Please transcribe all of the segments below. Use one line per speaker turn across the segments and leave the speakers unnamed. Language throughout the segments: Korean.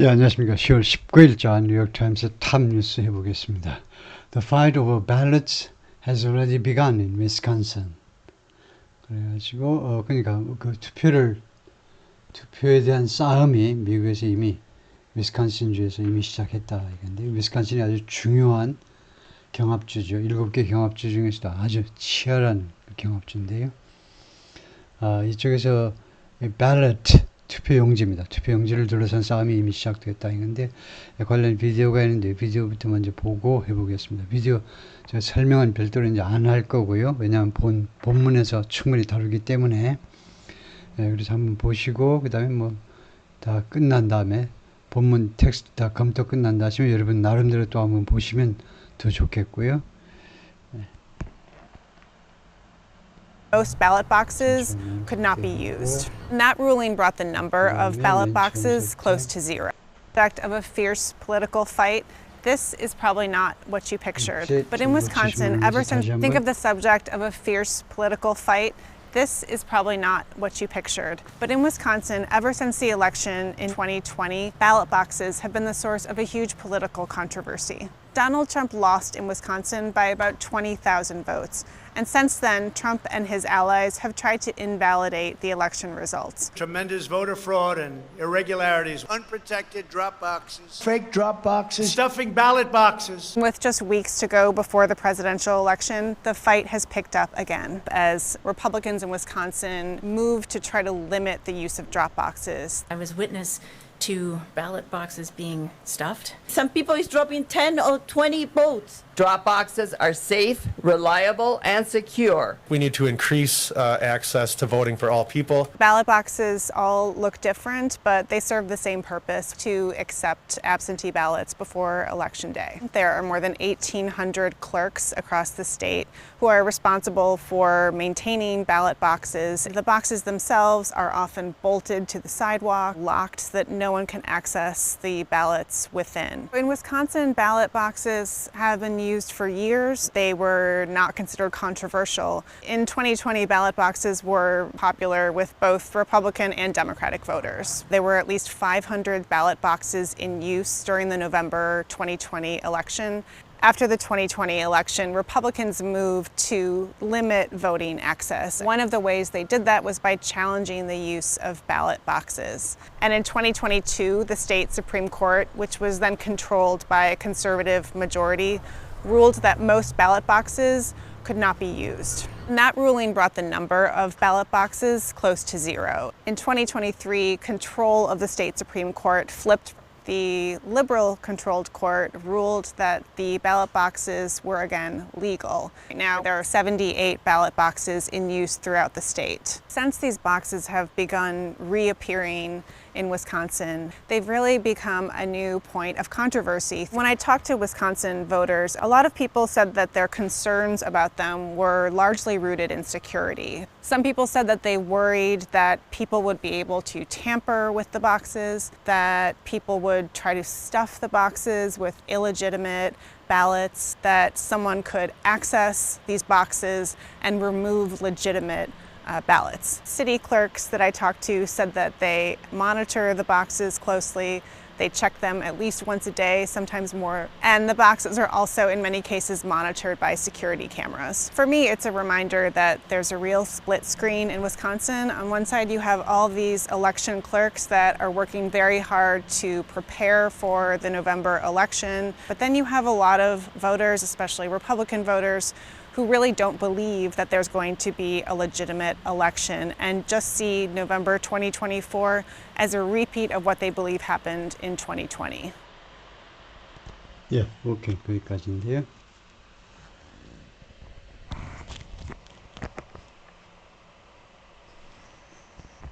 예, 안녕하십니까. 10월 19일자 뉴욕타임스 탑 뉴스 해보겠습니다. The fight over ballots has already begun in Wisconsin. 그래가지고, 어, 그러니까 그 투표를, 투표에 대한 싸움이 미국에서 이미 위스콘신 주에서 이미 시작했다. 이건데, 위스콘신이 아주 중요한 경합주죠. 일곱 개 경합주 중에서도 아주 치열한 경합주인데요. 아, 이쪽에서 ballot 투표용지입니다. 투표용지를 둘러싼 싸움이 이미 시작됐다 이건데 관련 비디오가 있는데 비디오부터 먼저 보고 해보겠습니다. 비디오 제가 설명은 별도로 이제 안 할 거고요. 왜냐하면 본 본문에서 충분히 다루기 때문에 예, 그래서 한번 보시고 그 다음에 뭐 다 끝난 다음에 본문 텍스트 다 검토 끝난 다음에 여러분 나름대로 또 한번 보시면 더 좋겠고요.
Most ballot boxes could not be used. And that ruling brought the number of ballot boxes close to zero. Subject of a fierce political fight. This is probably not what you pictured. But in Wisconsin, ever since think of the subject of a fierce political fight, this is probably not what you pictured. But in Wisconsin, ever since the election in 2020, ballot boxes have been the source of a huge political controversy. Donald Trump lost in Wisconsin by about 20,000 votes. And since then, Trump and his allies have tried to invalidate the election results.
Tremendous voter fraud and irregularities,
unprotected drop boxes.
fake drop boxes, stuffing ballot boxes.
With just weeks to go before the presidential election, the fight has picked up again as Republicans in Wisconsin move to try to limit the use of drop boxes.
I was witness to ballot boxes being stuffed.
Some people is dropping 10 or 20 votes. Drop boxes are safe, reliable, and secure.
We need to increase uh, access to voting for all people.
Ballot boxes all look different, but they serve the same purpose to accept absentee ballots before Election Day. There are more than 1,800 clerks across the state who are responsible for maintaining ballot boxes. The boxes themselves are often bolted to the sidewalk, locked so that no one can access the ballots within. In Wisconsin, ballot boxes have been used for years. They were not considered controversial. In 2020, ballot boxes were popular with both Republican and Democratic voters. There were at least 500 ballot boxes in use during the November 2020 election. After the 2020 election, Republicans moved to limit voting access. One of the ways they did that was by challenging the use of ballot boxes. And in 2022, the state Supreme Court, which was then controlled by a conservative majority, ruled that most ballot boxes could not be used. And that ruling brought the number of ballot boxes close to zero. In 2023, control of the state Supreme Court flipped the liberal controlled court ruled that the ballot boxes were again legal. Now, there are 78 ballot boxes in use throughout the state. Since these boxes have begun reappearing in Wisconsin, they've really become a new point of controversy. When I talked to Wisconsin voters, a lot of people said that their concerns about them were largely rooted in security. Some people said that they worried that people would be able to tamper with the boxes, that people would try to stuff the boxes with illegitimate ballots, that someone could access these boxes and remove legitimate uh, ballots. City clerks that I talked to said that they monitor the boxes closely. They check them at least once a day, sometimes more. And the boxes are also, in many cases, monitored by security cameras. For me, it's a reminder that there's a real split screen in Wisconsin. On one side, you have all these election clerks that are working very hard to prepare for the November election. But then you have a lot of voters, especially Republican voters, who really don't believe that there's going to be a legitimate election and just see November 2024 as a repeat of what they believe happened in 2020.
예, 오케이. 거기까지인데요.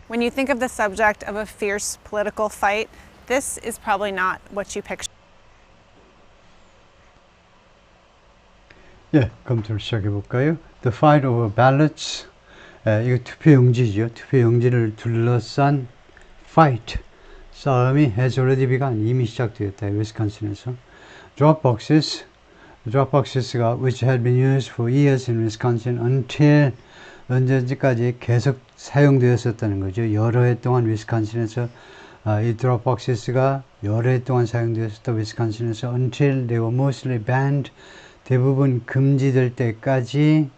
When you think of the subject of a fierce political fight, this is probably not what you picture.
예, 검토를 시작해 볼까요? The fight over ballots. 에, 이거 투표 용지죠. 투표 용지를 둘러싼 fight. 싸움이 has already begun. 이미 시작되었다. 위스콘신에서. Drop boxes. Drop boxes가 which had been used for years in Wisconsin until 언제까지 계속 사용되었었다는 거죠. 여러 해 동안 위스콘신에서 아, 이 드롭박스가 여러 해 동안 사용되었었다 위스콘신에서 until they were mostly banned 대부분 금지될 때까지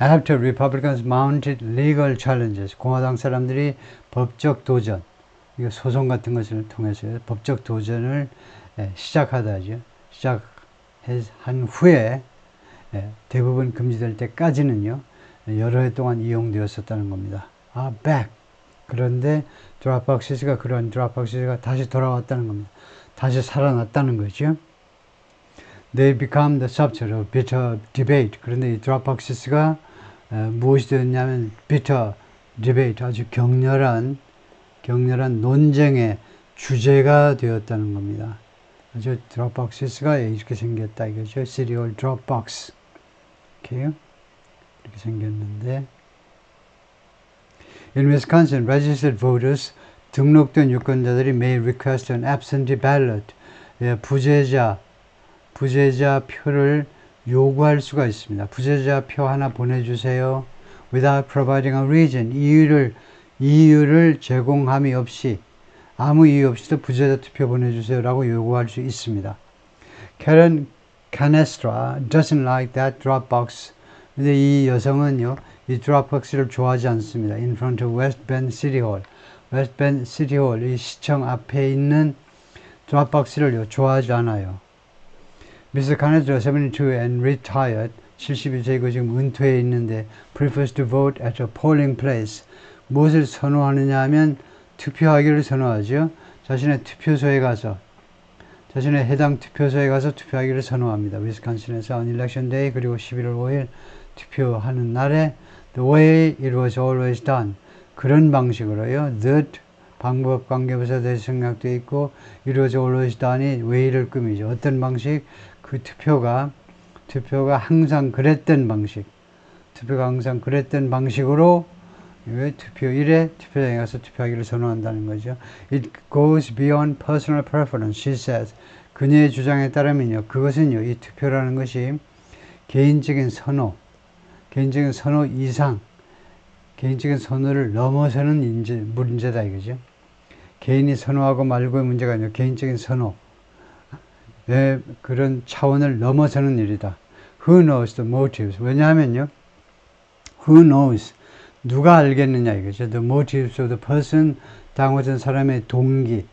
after Republicans mounted legal challenges 공화당 사람들이 법적 도전 이거 소송 같은 것을 통해서 법적 도전을 예, 시작하다죠 시작한 후에 예, 대부분 금지될 때까지는요 여러 해 동안 이용되었었다는 겁니다. 아, back. 그런데 드랍박시스가 그런 드랍박시스가 다시 돌아왔다는 겁니다. 다시 살아났다는 거죠. They become the subject of bitter debate. 그런데 이 드랍박시스가 무엇이 되었냐면 bitter debate, 아주 격렬한 격렬한 논쟁의 주제가 되었다는 겁니다. 아주 드롭박스가 이렇게 생겼다 이거죠. 시리얼 드롭박스. 이렇게요. 이렇게 생겼는데 In Wisconsin, registered voters 등록된 유권자들이 may request an absentee ballot 예, 부재자 부재자 표를 요구할 수가 있습니다. 부재자 표 하나 보내주세요. Without providing a reason 이유를 이유를 제공함이 없이 아무 이유 없이도 부재자 투표 보내주세요 라고 요구할 수 있습니다. Karen Canestra doesn't like that Dropbox. 근데 이 여성은요, 이 Dropbox를 좋아하지 않습니다. In front of West Bend City Hall. West Bend City Hall, 이 시청 앞에 있는 Dropbox를 좋아하지 않아요. Mr. Canestra, 72 and retired, 72세이고 지금 은퇴해 있는데 prefers to vote at a polling place. 무엇을 선호하느냐 하면 투표하기를 선호하죠. 자신의 투표소에 가서 자신의 해당 투표소에 가서 투표하기를 선호합니다. 위스콘신에서 on election day 그리고 11월 5일 투표하는 날에 the way it was always done 그런 방식으로요. that 방법 관계부사 대해서 생략되어 있고 was always done이 way를 꾸미죠. 어떤 방식? 그 투표가 투표가 항상 그랬던 방식 투표가 항상 그랬던 방식으로 왜 투표일에 투표장에 가서 투표하기를 선호한다는 거죠. It goes beyond personal preference, she says. 그녀의 주장에 따르면요. 그것은요. 이 투표라는 것이 개인적인 선호, 개인적인 선호 이상, 개인적인 선호를 넘어서는 문제다 이거죠. 개인이 선호하고 말고의 문제가 아니라 개인적인 선호. 의 그런 차원을 넘어서는 일이다. Who knows the motives? 왜냐하면요. Who knows? 누가 알겠느냐 이거죠. The motives of the person 당어진 사람의 동기,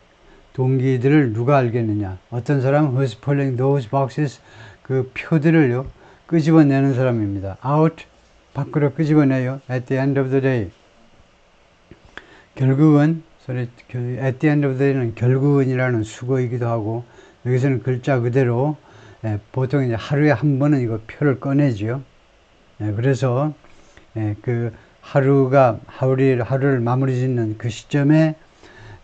동기들을 누가 알겠느냐. 어떤 사람 who's pulling those boxes 그 표들을요 끄집어내는 사람입니다. out 밖으로 끄집어내요. at the end of the day. 결국은 sorry, at the end of the day는 결국은이라는 수거이기도 하고 여기서는 글자 그대로 예, 보통 이제 하루에 한 번은 이거 표를 꺼내지요. 예, 그래서 예, 그 하루가 하루를 하루를 마무리 짓는 그 시점에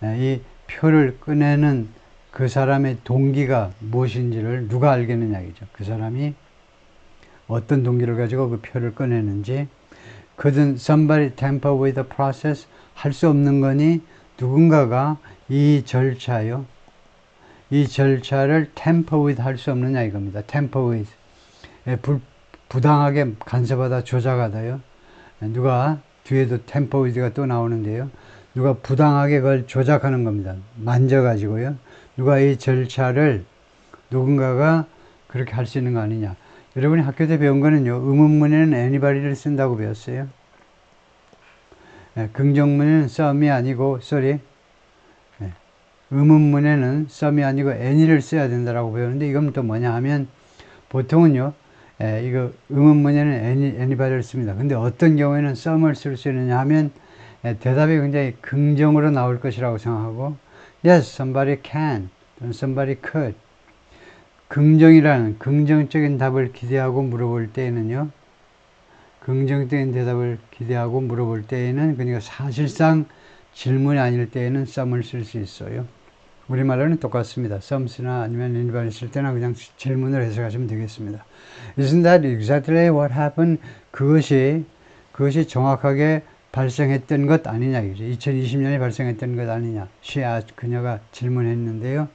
예, 이 표를 꺼내는 그 사람의 동기가 무엇인지를 누가 알겠느냐 이죠. 그 사람이 어떤 동기를 가지고 그 표를 꺼내는지 그든 somebody tamper with the process 할 수 없는 거니 누군가가 이 절차요. 이 절차를 tamper with 할수 없느냐 이겁니다. tamper with 예, 불, 부당하게 간섭하다 조작하다요. 예, 누가 뒤에도 tamper with가 또 나오는데요. 누가 부당하게 그걸 조작하는 겁니다. 만져가지고요. 누가 이 절차를 누군가가 그렇게 할 수 있는 거 아니냐. 여러분이 학교 때 배운 거는요. 의문문에는 anybody를 쓴다고 배웠어요. 예, 긍정문에는 some이 아니고. 예, 의문문에는 some이 아니고 any를 써야 된다라고 배우는데 이건 또 뭐냐 하면 보통은요. 예, 이거 의문문에는 any, anybody를 씁니다. 근데 어떤 경우에는 some을 쓸 수 있느냐 하면 예, 대답이 굉장히 긍정으로 나올 것이라고 생각하고 yes, somebody can, 또는 somebody could. 긍정이라는 긍정적인 답을 기대하고 물어볼 때에는요. 긍정적인 대답을 기대하고 물어볼 때에는 그러니까 사실상 질문이 아닐 때에는 some을 쓸 수 있어요. 우리말로는 똑같습니다. some나 아니면 anybody를 쓸 때나 그냥 질문을 해석하시면 되겠습니다. Isn't that exactly what happened? 그것이 그것이 정확하게 발생했던 것 아니냐 이죠. 2020년에 발생했던 것 아니냐. she 그녀가 질문했는데요.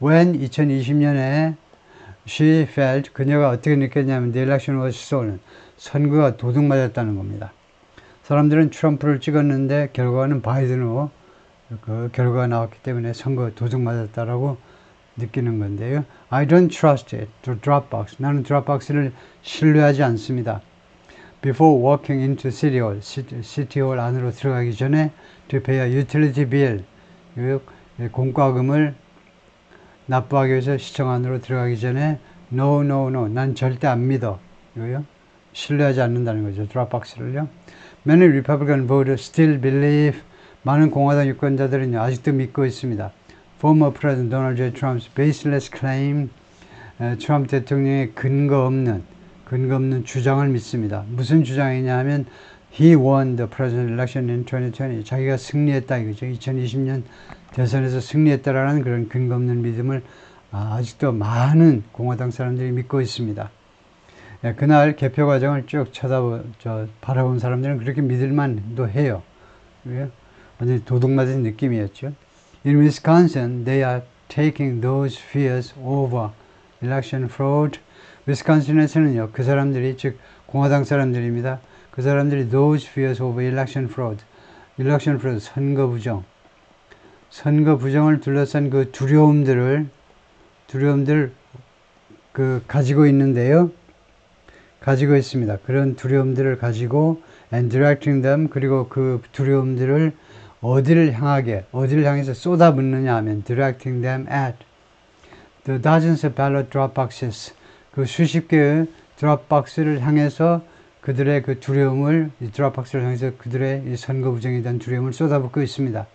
When 2020년에 she felt 그녀가 어떻게 느꼈냐면 the election was stolen. 선거가 도둑 맞았다는 겁니다. 사람들은 트럼프를 찍었는데 결과는 바이든으로 그 결과가 나왔기 때문에 선거 도둑 맞았다라고 느끼는 건데요. I don't trust it. to Dropbox. 나는 드롭박스를 신뢰하지 않습니다. Before walking into City Hall, City, Hall 안으로 들어가기 전에 to pay a utility bill, 그 공과금을 납부하기 위해서 시청 안으로 들어가기 전에 no, no, no, 난 절대 안 믿어. 이거요. 신뢰하지 않는다는 거죠. 드롭박스를요. Many Republican voters still believe 많은 공화당 유권자들은 아직도 믿고 있습니다. Former President Donald J. Trump's baseless claim, 에, 트럼프 대통령의 근거 없는 근거 없는 주장을 믿습니다. 무슨 주장이냐 하면 he won the president election in 2020. 자기가 승리했다 이거죠. 2020년 대선에서 승리했다라는 그런 근거 없는 믿음을 아, 아직도 많은 공화당 사람들이 믿고 있습니다. 예, 그날 개표 과정을 쭉 쳐다보, 저, 바라본 사람들은 그렇게 믿을만도 해요. 왜요? 완전히 도둑 맞은 느낌이었죠. In Wisconsin, they are taking those fears over election fraud. 위스콘신에서는요, 그 사람들이, 즉, 공화당 사람들입니다. 그 사람들이 those fears over election fraud. election fraud, 선거 부정. 선거 부정을 둘러싼 그 두려움들을, 두려움들, 그, 가지고 있는데요. 가지고 있습니다. 그런 두려움들을 가지고 and directing them 그리고 그 두려움들을 어디를 향하게 어디를 향해서 쏟아붓느냐 하면 directing them at the dozens of ballot drop boxes 그 수십 개의 드롭 박스를 향해서 그들의 그 두려움을 이 드롭 박스를 향해서 그들의 이 선거 부정에 대한 두려움을 쏟아붓고 있습니다.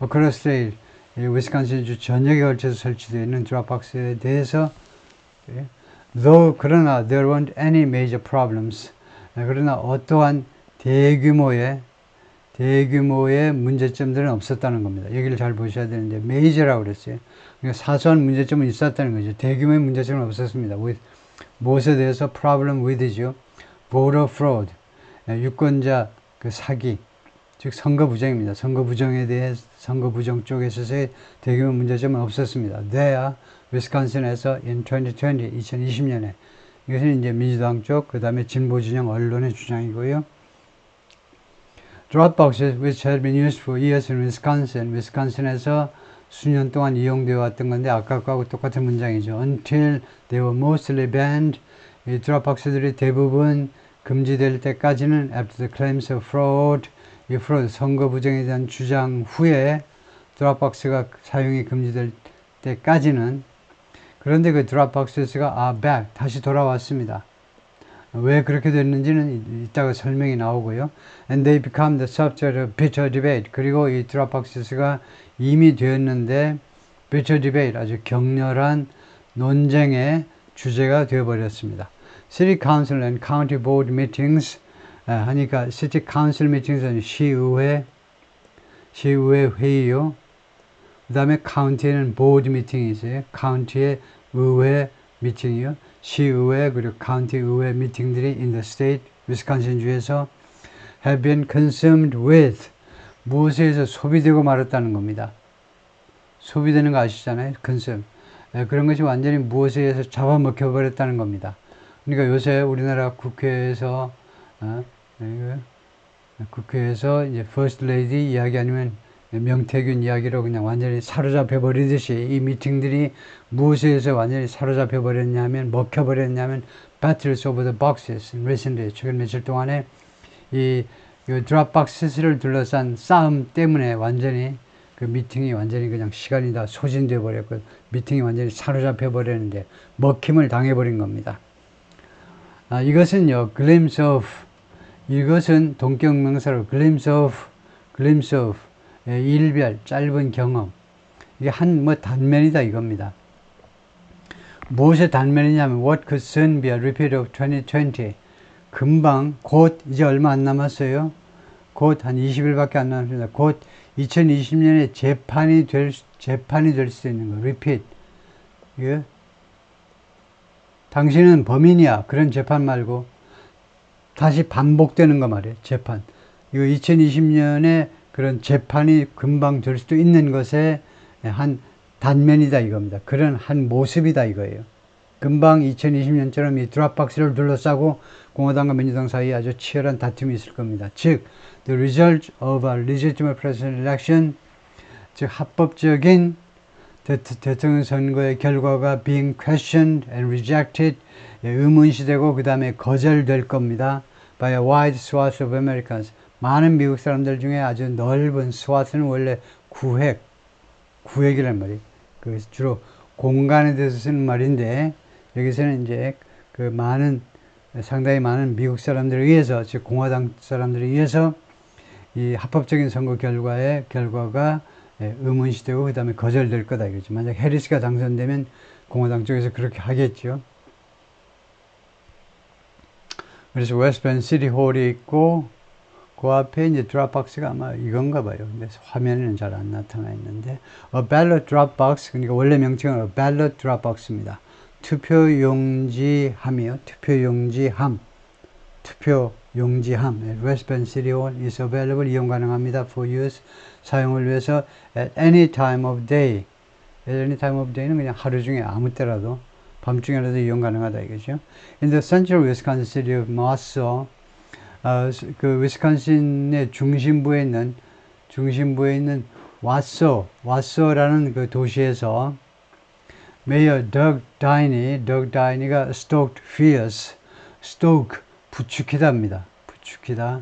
어크로스레일 위스콘신 주 전역에 걸쳐서 설치되어 있는 드롭 박스에 대해서 예, Though 그러나 there weren't any major problems. 예, 그러나 어떠한 대규모의 대규모의 문제점들은 없었다는 겁니다. 여기를 잘 보셔야 되는데 major라고 그랬어요. 그러니까 사소한 문제점은 있었다는 거죠. 대규모의 문제점은 없었습니다. with 무엇에 대해서 problem with죠. voter fraud 예, 유권자 그 사기 즉 선거 부정입니다. 선거 부정에 대해 선거 부정 쪽에 있어서의 대규모 문제점은 없었습니다. there 위스콘신에서 in 2020 2020년에 이것은 이제 민주당 쪽 그 다음에 진보 진영 언론의 주장이고요. Dropboxes, which had been used for years in Wisconsin, 위스콘신에서 수년 동안 이용되어 왔던 건데 아까 거하고 똑같은 문장이죠. Until they were mostly banned, 이 드롭박스들이 대부분 금지될 때까지는 after the claims of fraud, 이 fraud 선거 부정에 대한 주장 후에 드롭박스가 사용이 금지될 때까지는 그런데 그 드롭박스가 are back 다시 돌아왔습니다. 왜 그렇게 됐는지는 이- 이따가 설명이 나오고요. And they become the subject of bitter debate. 그리고 이 드롭박스가 이미 되었는데 bitter debate 아주 격렬한 논쟁의 주제가 되어버렸습니다. City Council and County Board meetings 아, 하니까 City Council meetings은 시의회 시의회 회의요. 그 다음에 카운티에는 보드 미팅이 있어요. 카운티의 의회 미팅이요. 시의회 그리고 카운티 의회 미팅들이 in the state, 위스콘신 주에서 have been consumed with 무엇에 의해서 소비되고 말았다는 겁니다. 소비되는 거 아시잖아요. consume. 예, 그런 것이 완전히 무엇에 의해서 잡아먹혀 버렸다는 겁니다. 그러니까 요새 우리나라 국회에서 어, 이거 국회에서 이제 퍼스트 레이디 이야기 아니면 명태균 이야기로 그냥 완전히 사로잡혀 버리듯이 이 미팅들이 무엇에 의해서 완전히 사로잡혀 버렸냐면 먹혀 버렸냐면 battles over the boxes recently 최근 며칠 동안에 이, 이 드롭박스를 둘러싼 싸움 때문에 완전히 그 미팅이 완전히 그냥 시간이 다 소진돼 버렸고 미팅이 완전히 사로잡혀 버렸는데 먹힘을 당해 버린 겁니다. 아, 이것은요 glimpse of 이것은 동격 명사로 glimpse of glimpse of 예, 일별 짧은 경험 이게 한 뭐 단면이다 이겁니다. 무엇의 단면이냐면 what could soon be a repeat of 2020 금방 곧 이제 얼마 안 남았어요. 곧 한 20일밖에 안 남았습니다. 곧 2020년에 재판이 될 수- 재판이 될 수 있는 거 repeat 이게 당신은 범인이야 그런 재판 말고 다시 반복되는 거 말이에요. 재판. 이거 2020년에 그런 재판이 금방 될 수도 있는 것의 한 단면이다 이겁니다. 그런 한 모습이다 이거예요. 금방 2020년처럼 이 드랍박스를 둘러싸고 공화당과 민주당 사이에 아주 치열한 다툼이 있을 겁니다. 즉, the result of a legitimate presidential election 즉 합법적인 대, 대통령 선거의 결과가 being questioned and rejected 예, 의문시되고 그 다음에 거절될 겁니다. by a wide swath of Americans. 많은 미국 사람들 중에 아주 넓은 스와트는 원래 구획, 구획이란 말이. 그 주로 공간에 대해서 쓰는 말인데 여기서는 이제 그 많은 상당히 많은 미국 사람들에 의해서 즉 공화당 사람들에 의해서 이 합법적인 선거 결과의 결과가 예, 의문시되고 그 다음에 거절될 거다 이거죠. 만약 해리스가 당선되면 공화당 쪽에서 그렇게 하겠죠. 그래서 웨스트밴 시티 홀이 있고 그 앞에 이제 드랍박스가 아마 이건가 봐요. 근데 화면에는 잘 안 나타나 있는데 a ballot drop box 그러니까 원래 명칭은 a ballot drop box입니다. 투표 용지 함이요. 투표 용지 함. 투표 용지함. 웨스트밴 시티 홀 is available 이용 가능합니다. for use 사용을 위해서 at any time of day. at any time of day는 그냥 하루 중에 아무 때라도 밤중에라도 이용 가능하다 이거죠. In the central Wisconsin city of Marceau, 어, 그 위스콘신의 중심부에 있는 중심부에 있는 와소, 와소라는 그 도시에서 메이어 덕 다이니, 덕 다이니가 stoked fierce, stoke 부추기다입니다. 부추기다.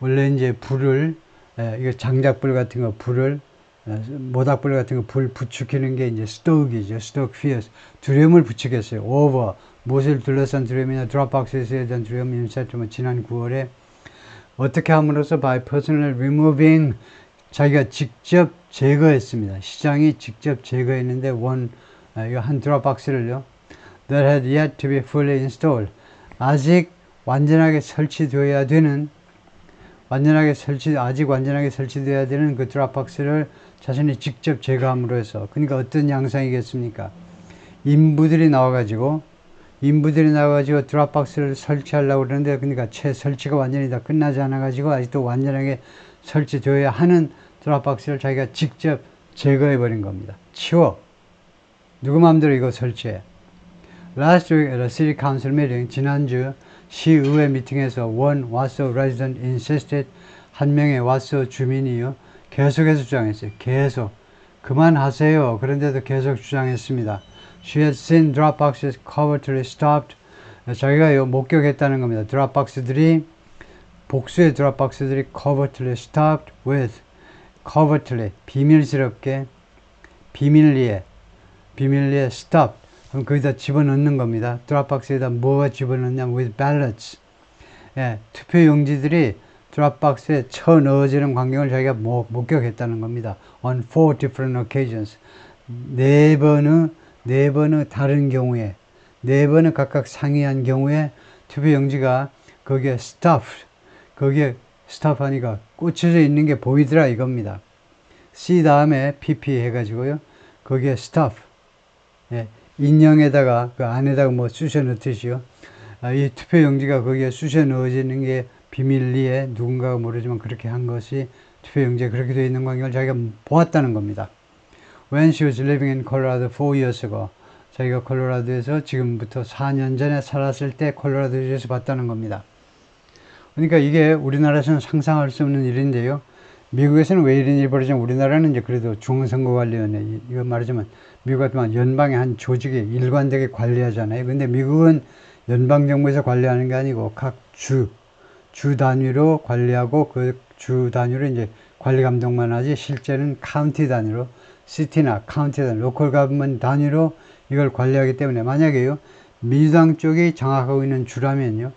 원래 이제 불을 예, 이거 장작불 같은 거 불을 예, 모닥불 같은 거 불 부추기는 게 이제 stoke이죠. stoke fierce. 두려움을 부추겼어요. over 무엇을 둘러싼 두려움이나 드롭박스에 대한 두려움 인사트 뭐 지난 9월에 어떻게 함으로써 by personal removing 자기가 직접 제거했습니다. 시장이 직접 제거했는데 원 아, 이거 한 드롭박스를요. that had yet to be fully installed. 아직 완전하게 설치되어야 되는 완전하게 설치 아직 완전하게 설치되어야 되는 그 드랍박스를 자신이 직접 제거함으로 해서 그러니까 어떤 양상이겠습니까? 인부들이 나와가지고 인부들이 나와가지고 드랍박스를 설치하려고 그러는데 그러니까 채 설치가 완전히 다 끝나지 않아가지고 아직도 완전하게 설치되어야 하는 드랍박스를 자기가 직접 제거해 버린 겁니다. 치워. 누구 마음대로 이거 설치해. Last week at a city council meeting, 지난주 시의회 미팅에서 one 와서 resident insisted 한 명의 와서 주민이요 계속해서 주장했어요. 계속 그만하세요. 그런데도 계속 주장했습니다. She had seen drop boxes covertly stopped. 자기가 목격했다는 겁니다. 드랍 박스들이 복수의 드랍 박스들이 covertly stopped with covertly 비밀스럽게 비밀리에 비밀리에 stop 그럼 거기다 집어넣는 겁니다. 드랍박스에다 뭐가 집어넣냐면 with ballots. 예, 투표 용지들이 드랍박스에 쳐 넣어지는 광경을 자기가 목, 목격했다는 겁니다. on four different occasions. 네 번의 네 번의 다른 경우에 네 번의 각각 상이한 경우에 투표 용지가 거기에 stuffed 거기에 stuff 하니까 꽂혀져 있는 게 보이더라 이겁니다. C 다음에 PP 해가지고요. 거기에 stuff. 예, 인형에다가 그 안에다가 뭐 쑤셔 넣듯이요. 아, 이 투표 용지가 거기에 쑤셔 넣어지는 게 비밀리에 누군가가 모르지만 그렇게 한 것이 투표 용지에 그렇게 되어 있는 광경을 자기가 보았다는 겁니다. When she was living in Colorado four years ago, 자기가 콜로라도에서 지금부터 4년 전에 살았을 때 콜로라도에서 봤다는 겁니다. 그러니까 이게 우리나라에서는 상상할 수 없는 일인데요. 미국에서는 왜 이런 일이 벌어지냐 우리나라는 이제 그래도 중앙선거관리위원회 이거 말하자면 미국 같으면 연방의 한 조직이 일관되게 관리하잖아요. 근데 미국은 연방정부에서 관리하는 게 아니고 각 주, 주 단위로 관리하고 그 주 단위로 이제 관리 감독만 하지 실제는 카운티 단위로 시티나 카운티 단위, 로컬 가브먼 단위로 이걸 관리하기 때문에 만약에요 민주당 쪽이 장악하고 있는 주라면요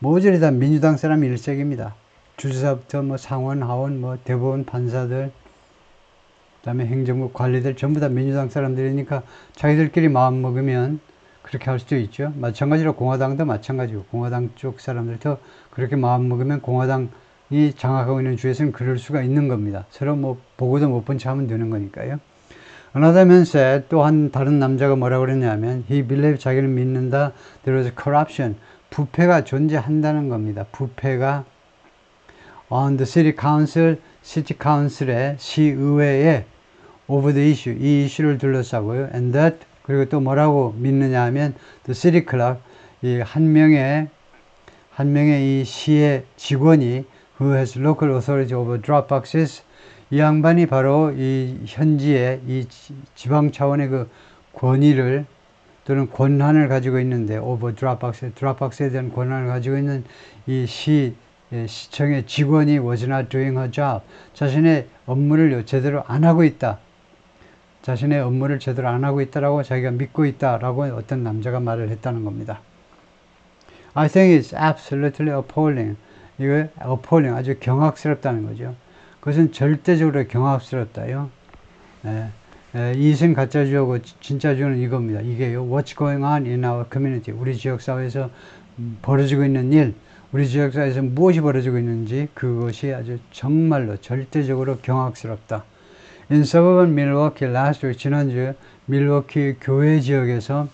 모조리 다 민주당 사람 일색입니다. 주지사부터 뭐 상원, 하원, 뭐 대법원 판사들, 그다음에 행정부 관리들 전부 다 민주당 사람들이니까 자기들끼리 마음 먹으면 그렇게 할 수도 있죠. 마찬가지로 공화당도 마찬가지고 공화당 쪽 사람들도 그렇게 마음 먹으면 공화당 이 장악하고 있는 주에서는 그럴 수가 있는 겁니다. 서로 뭐 보고도 못본체 하면 되는 거니까요. Another man said 또한 다른 남자가 뭐라고 그랬냐면 he believed 자기는 믿는다 there was corruption 부패가 존재한다는 겁니다. 부패가 on the city council, city council의 시의회에 over the issue, 이 이슈를 둘러싸고요. and that 그리고 또 뭐라고 믿느냐 하면 the city clerk, 이 한 명의 한 명의 이 시의 직원이 who has local authority over drop boxes 이 양반이 바로 이 현지의 이 지- 지방 차원의 그 권위를 또는 권한을 가지고 있는데 오버 드랍박스 드랍박스에 대한 권한을 가지고 있는 이시 예, 시청의 직원이 was not doing her job 자신의 업무를 제대로 안 하고 있다 자신의 업무를 제대로 안 하고 있다라고 자기가 믿고 있다라고 어떤 남자가 말을 했다는 겁니다. I think it's absolutely appalling. 이거 appalling 아주 경악스럽다는 거죠. 그것은 절대적으로 경악스럽다요. 예, 예, 이승 가짜주하고 지- 진짜주는 이겁니다. 이게요. What's going on in our community? 우리 지역 사회에서 음, 벌어지고 있는 일, 우리 지역 사회에서 무엇이 벌어지고 있는지 그것이 아주 정말로 절대적으로 경악스럽다. In suburban Milwaukee last week 지난주 밀워키 교회 지역에서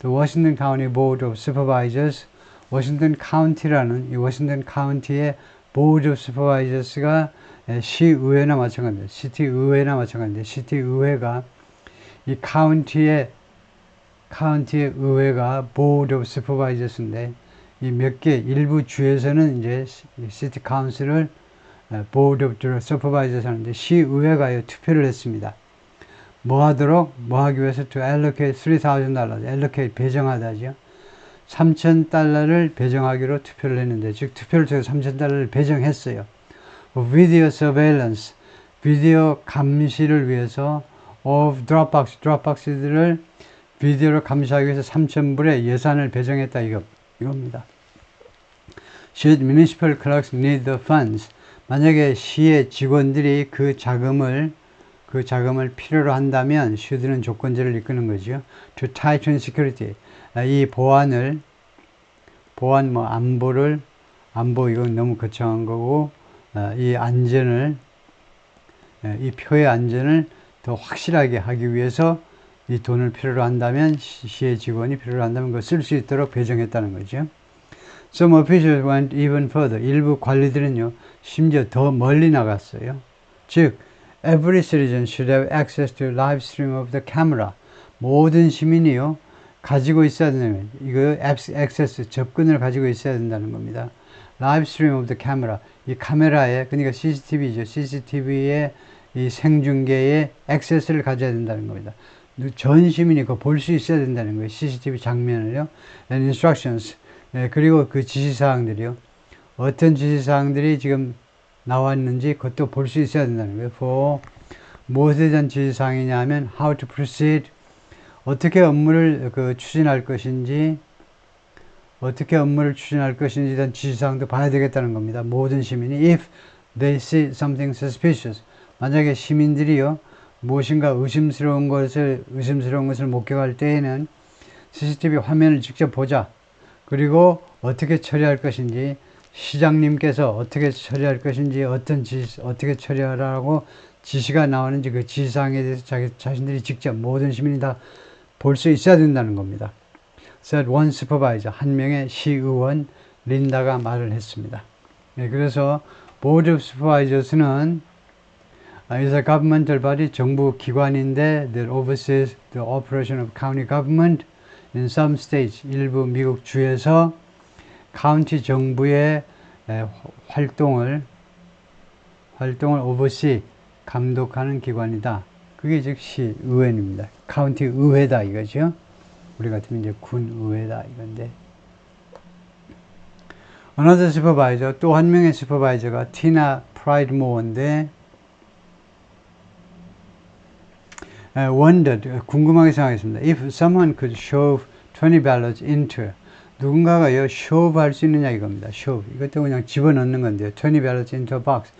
the Washington County Board of Supervisors 워싱턴 카운티라는 이 워싱턴 카운티의 Supervisors가 에, 시의회나 마찬가지입니다. 시티 의회나 마찬가지인데 시티 의회가 이 카운티의 카운티의 의회가 of Supervisors인데 이 몇 개 일부 주에서는 이제 시- 시티 카운슬을 of Supervisors 하는데 시의회가요 투표를 했습니다. 뭐 하도록 뭐 하기 위해서 to allocate 3,000 달러, allocate 배정하다죠. 3천 달러를 배정하기로 투표를 했는데 즉 투표를 통해서 3천 달러를 배정했어요. Video surveillance, 비디오 감시를 위해서 of Dropbox, Dropbox들을 비디오를 감시하기 위해서 3천 불의 예산을 배정했다 이거 이겁니다. Should municipal clerks need the funds? 만약에 시의 직원들이 그 자금을 그 자금을 필요로 한다면 should는 조건제를 이끄는 거죠. To tighten security. 아, 이 보안을 보안 뭐 안보를 안보 이건 너무 거창한 거고 아, 이 안전을 예, 이 표의 안전을 더 확실하게 하기 위해서 이 돈을 필요로 한다면 시- 시의 직원이 필요로 한다면 그걸 쓸 수 있도록 배정했다는 거죠. Some officials went even further. 일부 관리들은요, 심지어 더 멀리 나갔어요. 즉, every citizen should have access to live stream of the camera. 모든 시민이요, 가지고 있어야 된다면, 이거 액세스, 접근을 가지고 있어야 된다는 겁니다. live stream of the camera. 이 카메라에, 그러니까 CCTV죠. CCTV의 이 생중계에 액세스를 가져야 된다는 겁니다. 전 시민이 그거 볼수 있어야 된다는 거예요. CCTV 장면을요. And instructions. 예, 그리고 그 지시사항들이요. 어떤 지시사항들이 지금 나왔는지 그것도 볼 수 있어야 된다는 거예요. For 무엇에 대한 지시사항이냐 하면 how to proceed. 어떻게 업무를 그 추진할 것인지 어떻게 업무를 추진할 것인지에 대한 지시사항도 봐야 되겠다는 겁니다. 모든 시민이 if they see something suspicious. 만약에 시민들이요. 무엇인가 의심스러운 것을 의심스러운 것을 목격할 때에는 CCTV 화면을 직접 보자. 그리고 어떻게 처리할 것인지 시장님께서 어떻게 처리할 것인지 어떤 지시 어떻게 처리하라고 지시가 나오는지 그 지시사항에 대해서 자기 자신들이 직접 모든 시민이 다 볼 수 있어야 된다는 겁니다. said one supervisor 한 명의 시의원 린다가 말을 했습니다. 네, 그래서 board of supervisors는 is a governmental body 정부 기관인데 that oversees the operation of county government in some states 일부 미국 주에서 카운티 정부의 에, 활동을 활동을 oversee 감독하는 기관이다. 그게 즉 시 의회입니다. 카운티 의회다 이거죠. 우리 같으면 이제 군 의회다 이건데. Another supervisor 또한 명의 슈퍼바이저가 티나 프라이드 모어인데 uh, wondered, 궁금하게 생각했습니다. If someone could shove 20 ballots into 누군가가요, shove 할 수 있느냐 이겁니다. shove. 이것도 그냥 집어넣는 건데요. 20 ballots into a box.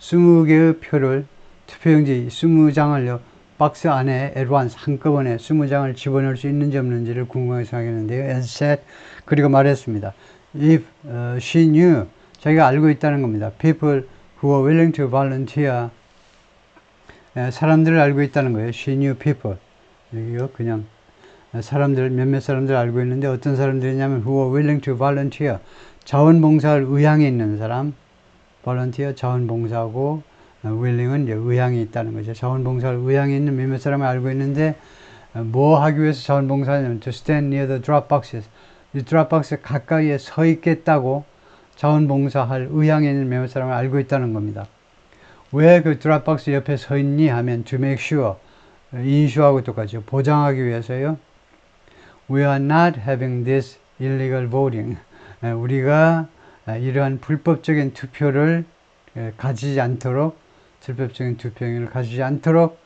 20개의 표를, 투표용지 20장을요, 박스 안에 once 한꺼번에 20장을 집어넣을 수 있는지 없는지를 궁금하게 생각했는데요. And said, 그리고 말했습니다. If uh, she knew, 자기가 알고 있다는 겁니다. People who are willing to volunteer 에, 사람들을 알고 있다는 거예요. She knew people. 여기요, 그냥 에, 사람들, 몇몇 사람들 알고 있는데 어떤 사람들이냐면 who are willing to volunteer. 자원봉사할 의향이 있는 사람. volunteer, 자원봉사하고 어, willing은 이제 의향이 있다는 거죠. 자원봉사할 의향이 있는 몇몇 사람을 알고 있는데 어, 뭐 하기 위해서 자원봉사하냐면 to stand near the drop boxes. 이 드랍 박스 가까이에 서 있겠다고 자원봉사할 의향이 있는 몇몇 사람을 알고 있다는 겁니다. 왜 그 드랍박스 옆에 서 있니 하면 to make sure 인슈하고 똑같죠. 보장하기 위해서요. We are not having this illegal voting. 에, 우리가 아, 이러한 불법적인 투표를 에, 가지지 않도록 불법적인 투표 행위를 가지지 않도록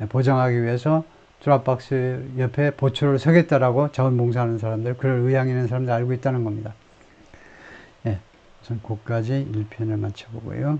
에, 보장하기 위해서 드랍박스 옆에 보초를 서겠다라고 자원봉사하는 사람들, 그럴 의향 있는 사람들 알고 있다는 겁니다. 예, 우선 거기까지 1편을 마쳐보고요.